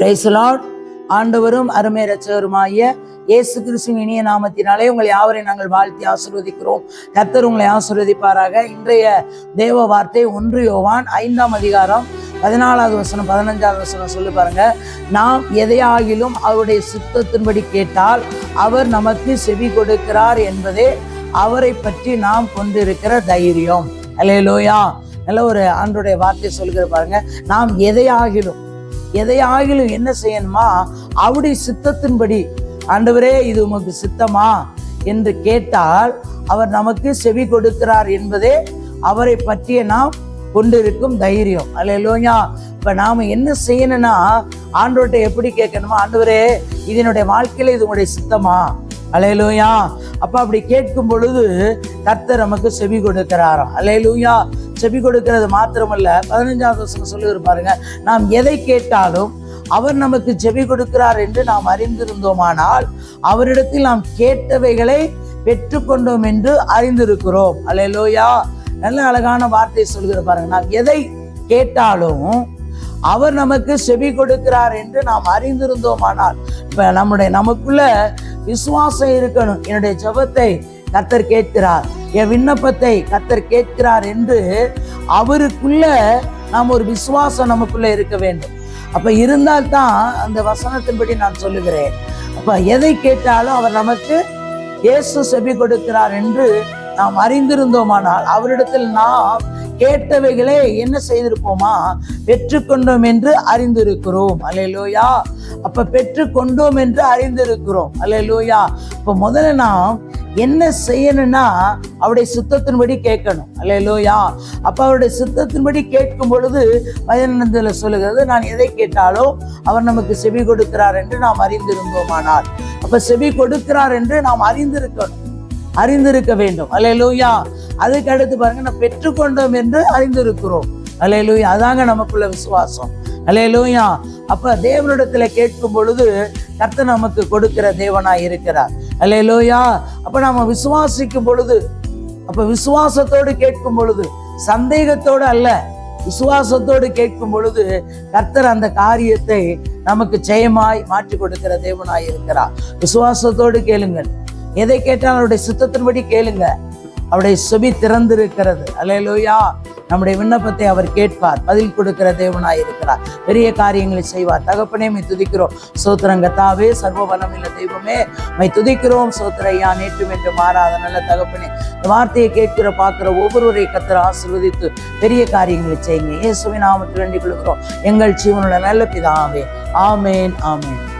பிரைசலாட் ஆண்டவரும் அருமை ரச்சகருமாகிய இயேசு கிறிஸ்துவின் இனிய நாமத்தினாலே உங்களை யாவரை நாங்கள் வாழ்த்தி ஆசீர்வதிக்கிறோம். கர்த்தர் உங்களை ஆசீர்வதிப்பாராக. இன்றைய தேவ வார்த்தை ஒன்று யோவான் ஐந்தாம் அதிகாரம் பதினாலாவது வசனம் பதினஞ்சாவது வசனம் சொல்லி பாருங்க. நாம் எதையாகிலும் அவருடைய சித்தத்தின்படி கேட்டால் அவர் நமக்கு செவி கொடுக்கிறார் என்பதே அவரை பற்றி நாம் கொண்டிருக்கிற தைரியம். அல்லேலூயா நல்ல ஒரு ஆண்டுடைய வார்த்தை சொல்லுகிற பாருங்க. நாம் எதையாகிலும் எதையாகிலும் என்ன செய்யணுமா? அவருடைய சித்தத்தின்படி ஆண்டவரே இது உமக்கு சித்தமா? என்று கேட்டால் அவர் நமக்கு செவி கொடுக்கிறார் என்பதே அவரை பற்றிய நாம் கொண்டிருக்கும் தைரியம். அல்லையா இப்ப நாம என்ன செய்யணும்னா ஆண்டோட்ட எப்படி கேட்கணுமா? ஆண்டவரே இது என்னுடைய வாழ்க்கையில இது உங்களுடைய சித்தமா? அலையலூயா. அப்போ அப்படி கேட்கும் பொழுது கர்த்தர் நமக்கு செவி கொடுக்கிறாராம். அலையலூயா. செவி கொடுக்கிறது மாத்திரமல்ல பதினஞ்சாவது வருஷம் சொல்லியிருப்பாருங்க பாருங்க. நாம் எதை கேட்டாலும் அவர் நமக்கு செவி கொடுக்கிறார் என்று நாம் அறிந்திருந்தோமானால் அவரிடத்தில் நாம் கேட்டவைகளை பெற்றுக்கொண்டோம் என்று அறிந்திருக்கிறோம். அலையலோயா. நல்ல அழகான வார்த்தை சொல்கிற பாருங்க. நாம் எதை கேட்டாலும் அவர் நமக்கு செவி கொடுக்கிறார் என்று நாம் அறிந்திருந்தோமானால் இப்போ நம்முடைய நமக்குள்ள விசுவாசம் இருக்கணும். என்னுடைய ஜபத்தை கத்தர் கேட்கிறார். என் விண்ணப்பத்தை கத்தர் கேட்கிறார் என்று அவருக்குள்ள நாம் ஒரு விசுவாசம் நமக்குள்ள இருக்க வேண்டும். அப்ப இருந்தால்தான் அந்த வசனத்தின்படி நான் சொல்லுகிறேன். அப்ப எதை கேட்டாலும் அவர் நமக்கு இயேசு செவி கொடுக்கிறார் என்று நாம் அறிந்திருந்தோமானால் அவரிடத்தில் நாம் கேட்டவைகளே என்ன செய்திருப்போமா? பெற்றுக்கொண்டோம் என்று அறிந்திருக்கிறோம். அலையலோயா அப்ப பெற்றுக்கொண்டோம் என்று அறிந்திருக்கிறோம். அலையலோயா இப்ப முதல்ல நாம் என்ன செய்யணும்னா அவருடைய சுத்தத்தின்படி கேட்கணும். அல்லையிலோயா அப்ப அவருடைய சுத்தத்தின்படி கேட்கும் பொழுது பதினெண்டுல சொல்லுகிறது நான் எதை கேட்டாலோ அவர் நமக்கு செவி கொடுக்கிறார் என்று நாம் அறிந்திருந்தோமானால். அப்ப செவி கொடுக்கிறார் என்று நாம் அறிந்திருக்கணும். அறிந்திருக்க வேண்டும். அலையலூயா அதுக்கு அடுத்து பாருங்க நான் பெற்றுக்கொண்டோம் என்று அறிந்திருக்கிறோம். அலையலூயா அதாங்க நமக்குள்ள விசுவாசம். அலையலூயா அப்ப தேவனிடத்துல கேட்கும் பொழுது கர்த்தர் நமக்கு கொடுக்கிற தேவனாய் இருக்கிறார். அலையலூயா அப்ப நாம விசுவாசிக்கும் பொழுது அப்ப விசுவாசத்தோடு கேட்கும் பொழுது சந்தேகத்தோடு அல்ல விசுவாசத்தோடு கேட்கும் பொழுது கர்த்தர் அந்த காரியத்தை நமக்கு ஜெயமாய் மாற்றி கொடுக்கிற தேவனாய் இருக்கிறார். விசுவாசத்தோடு கேளுங்கள். எதை கேட்டால் அவருடைய சித்தத்தின்படி கேளுங்க. அவருடைய செவி திறந்திருக்கிறது. அலையலோயா நம்முடைய விண்ணப்பத்தை அவர் கேட்பார். பதில் கொடுக்கிற தேவனாய் இருக்கிறார். பெரிய காரியங்களை செய்வார். தகப்பனே மை துதிக்கிறோம். சோத்திரங்கத்தாவே சர்வ இல்லை தெய்வமே மை துதிக்கிறோம். சோத்திரையா நேற்றும் என்று மாறாத நல்ல தகப்பனே இந்த வார்த்தையை கேட்கிற பார்க்கிற ஒவ்வொருவரை கத்திர ஆசிர்வதித்து பெரிய காரியங்களை செய்யுங்க. இயேசுவின் நாமத்தில் வேண்டிக் கொடுக்குறோம் எங்கள் ஜீவனுள்ள நல்ல பிதாவே. ஆமேன் ஆமேன்.